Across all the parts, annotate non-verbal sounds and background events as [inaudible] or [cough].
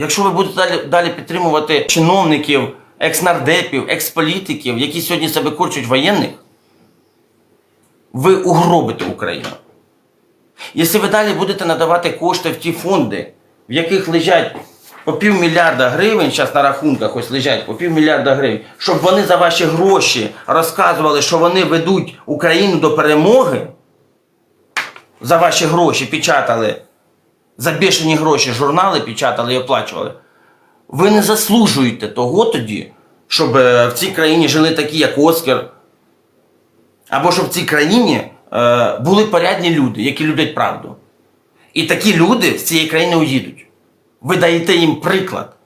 Якщо ви будете далі, далі підтримувати чиновників, екснардепів, експолітиків, які сьогодні себе корчать воєнних, ви угробите Україну. Якщо ви далі будете надавати кошти в ті фонди, в яких лежать по півмільярда гривень, зараз на рахунках ось лежать по півмільярда гривень, щоб вони за ваші гроші розказували, що вони ведуть Україну до перемоги, за ваші гроші печатали, за бешені гроші журнали печатали і оплачували, ви не заслужуєте того тоді, щоб е, в цій країні жили такі, як Оскар, або щоб в цій країні е, були порядні люди, які люблять правду. І такі люди з цієї країни уїдуть. Ви даєте їм приклад.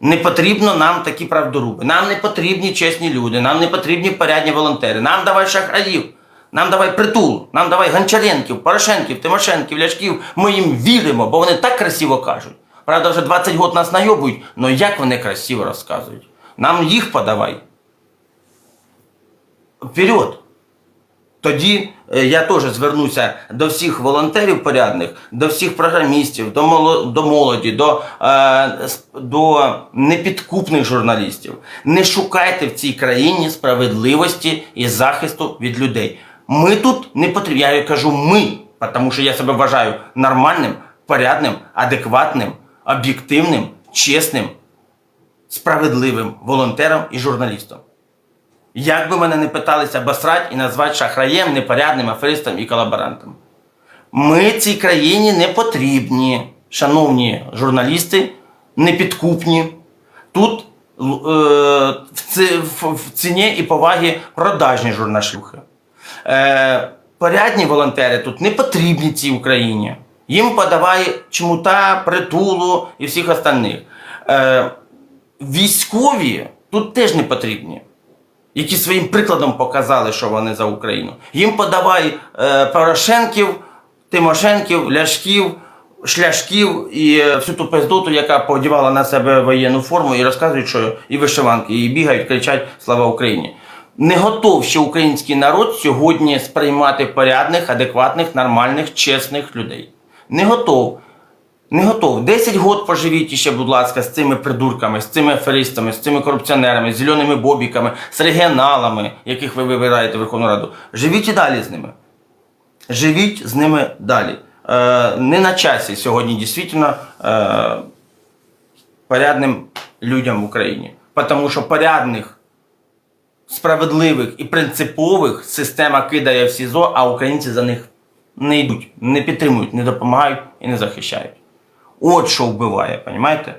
Не потрібно нам такі правдоруби. Нам не потрібні чесні люди, нам не потрібні порядні волонтери. Нам давай шахраїв, нам давай притул, нам давай Гончаренків, Порошенків, Тимошенків, Ляшків. Ми їм віримо, бо вони так красиво кажуть. Правда, вже 20 років нас найобують, але як вони красиво розказують. Нам їх подавай. Вперед! Тоді е, я теж звернуся до всіх волонтерів порядних, до всіх програмістів, до молоді, до, е, до непідкупних журналістів. Не шукайте в цій країні справедливості і захисту від людей. Ми тут не потрібні. Я кажу ми, тому що я себе вважаю нормальним, порядним, адекватним, об'єктивним, чесним, справедливим волонтером і журналістом. Як би мене не питалися обосрать і назвати шахраєм, непорядним, аферистом і колаборантом. Ми цій країні не потрібні, шановні журналісти, непідкупні. Тут е, в, ці- в, в ціні і повагі продажні журналюхи. Е, порядні волонтери тут не потрібні цій Україні. Їм подавай чмута, притулу і всіх остальних. Е, військові тут теж не потрібні які своїм прикладом показали, що вони за Україну. Їм подавай е, Порошенків, Тимошенків, Ляшків, Шляшків і е, всю ту пиздоту, яка подівала на себе воєнну форму і розказують, що і вишиванки, і бігають, кричать Слава Україні. Не готов ще український народ сьогодні сприймати порядних, адекватних, нормальних, чесних людей. Не готов. Не готов. 10 год поживіть ще, будь ласка, з цими придурками, з цими аферистами, з цими корупціонерами, з зеленими бобіками, з регіоналами, яких ви вибираєте в Верховну Раду. Живіть і далі з ними. Живіть з ними далі. Е, не на часі сьогодні дійсно е, порядним людям в Україні. Тому що порядних, справедливих і принципових система кидає в СІЗО, а українці за них не йдуть, не підтримують, не допомагають і не захищають. От що вбиває, розумієте?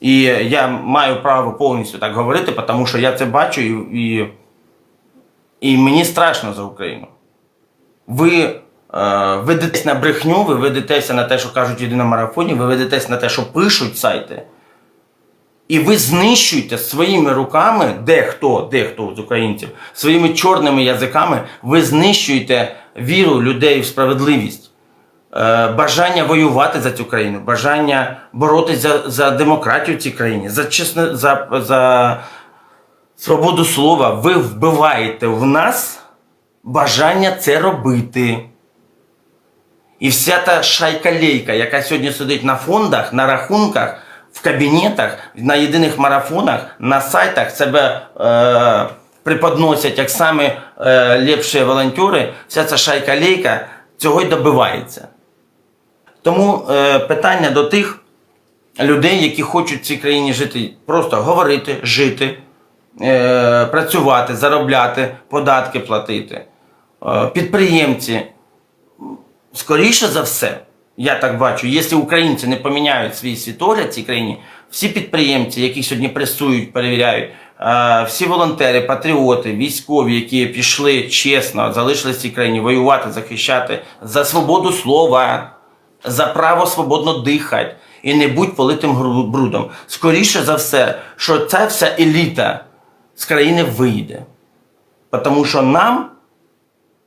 І я маю право повністю так говорити, тому що я це бачу і, і, і мені страшно за Україну. Ви е, ведетесь на брехню, ви ведетеся на те, що кажуть єдиномарафоні, ви ведетесь на те, що пишуть сайти. І ви знищуєте своїми руками, дехто, дехто з українців, своїми чорними язиками, ви знищуєте віру людей в справедливість, е, бажання воювати за цю країну, бажання боротися за, за демократію в цій країні, за, чесне, за, за свободу слова. Ви вбиваєте в нас бажання це робити. І вся та шайка-лейка, яка сьогодні сидить на фондах, на рахунках, в кабінетах, на єдиних марафонах, на сайтах себе е, преподносять як самі е, ліпші волонтери, вся ця шайка-лейка цього й добивається. Тому е, питання до тих людей, які хочуть в цій країні жити, просто говорити, жити, е, працювати, заробляти, податки платити. Е, підприємці, скоріше за все, я так бачу, якщо українці не поміняють свій світогляд цій країні, всі підприємці, які сьогодні пресують, перевіряють, е, всі волонтери, патріоти, військові, які пішли чесно, залишились цій країні воювати, захищати за свободу слова, за право свободно дихати і не будь политим брудом. Скоріше за все, що ця вся еліта з країни вийде. Тому що нам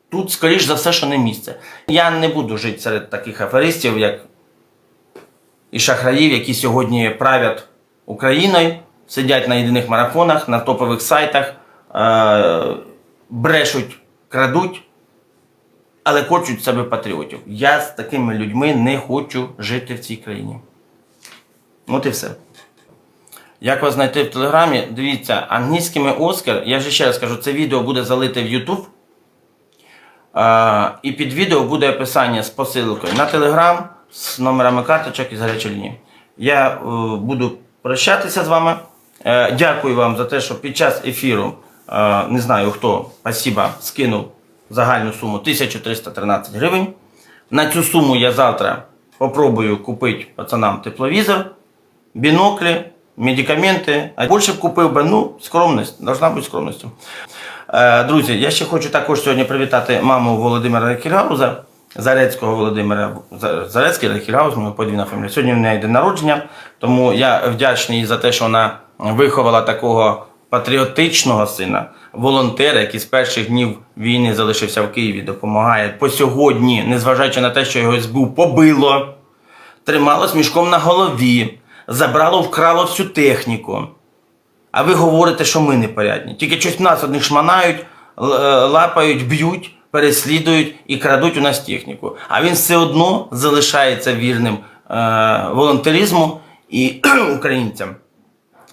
тут, скоріш за все, що не місце. Я не буду жити серед таких аферистів, як і шахраїв, які сьогодні правлять Україною, сидять на єдиних марафонах, на топових сайтах, е- брешуть, крадуть, але хочуть себе патріотів. Я з такими людьми не хочу жити в цій країні. От і все. Як вас знайти в Телеграмі? Дивіться, англійськими Оскар, я вже ще раз кажу, це відео буде залите в YouTube. А, і під відео буде описання з посилкою на Телеграм з номерами карточок і з гарячої лінії. Я е, буду прощатися з вами. Е, дякую вам за те, що під час ефіру, е, не знаю хто, спасіба, скинув загальну суму 1313 гривень. На цю суму я завтра попробую купити пацанам тепловізор, біноклі, медикаменти. А більше б купив би, ну, скромність, должна бути скромністю. Е, Друзі, я ще хочу також сьогодні привітати маму Володимира Рекільгауза, Зарецького Володимира, За- Зарецький Рекільгауз, нього подвійна фамілія. Сьогодні в неї день народження, тому я вдячний за те, що вона виховала такого патріотичного сина, волонтера, який з перших днів війни залишився в Києві, допомагає по сьогодні, незважаючи на те, що його СБУ побило, трималось мішком на голові, забрало, вкрало всю техніку. А ви говорите, що ми непорядні. Тільки щось нас одних шманають, е, лапають, б'ють, переслідують і крадуть у нас техніку. А він все одно залишається вірним е, волонтеризму і [clears throat] українцям,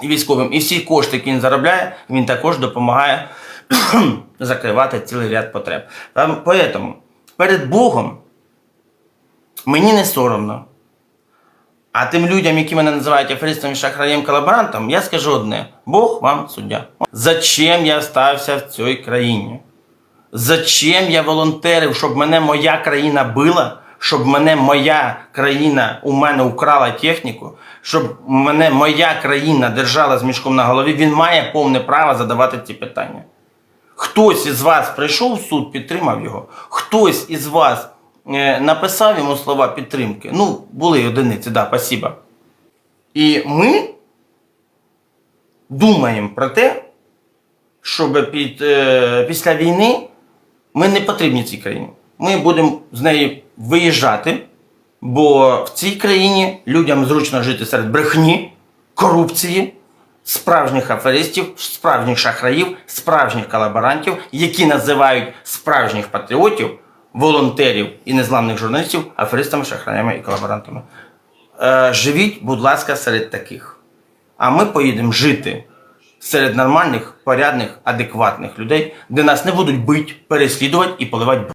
і військовим. І всі кошти, які він заробляє, він також допомагає [clears throat] закривати цілий ряд потреб. Поэтому перед Богом мені не соромно. А тим людям, які мене називають аферистом, шахраєм, колаборантом, я скажу одне: Бог вам суддя. Зачем я стався в цій країні? Зачем я волонтерив, щоб мене моя країна била, щоб мене моя країна у мене украла техніку, щоб мене моя країна держала з мішком на голові, він має повне право задавати ці питання. Хтось із вас прийшов в суд, підтримав його, хтось із вас написав йому слова підтримки. Ну, були одиниці, да, спасибо. І ми думаємо про те, щоб під, е, після війни ми не потрібні цій країні. Ми будемо з неї виїжджати, бо в цій країні людям зручно жити серед брехні, корупції, справжніх аферистів, справжніх шахраїв, справжніх колаборантів, які називають справжніх патріотів, волонтерів і незламних журналістів аферистами, шахраями і колаборантами. Е, живіть, будь ласка, серед таких. А ми поїдемо жити серед нормальних, порядних, адекватних людей, де нас не будуть бити, переслідувати і поливати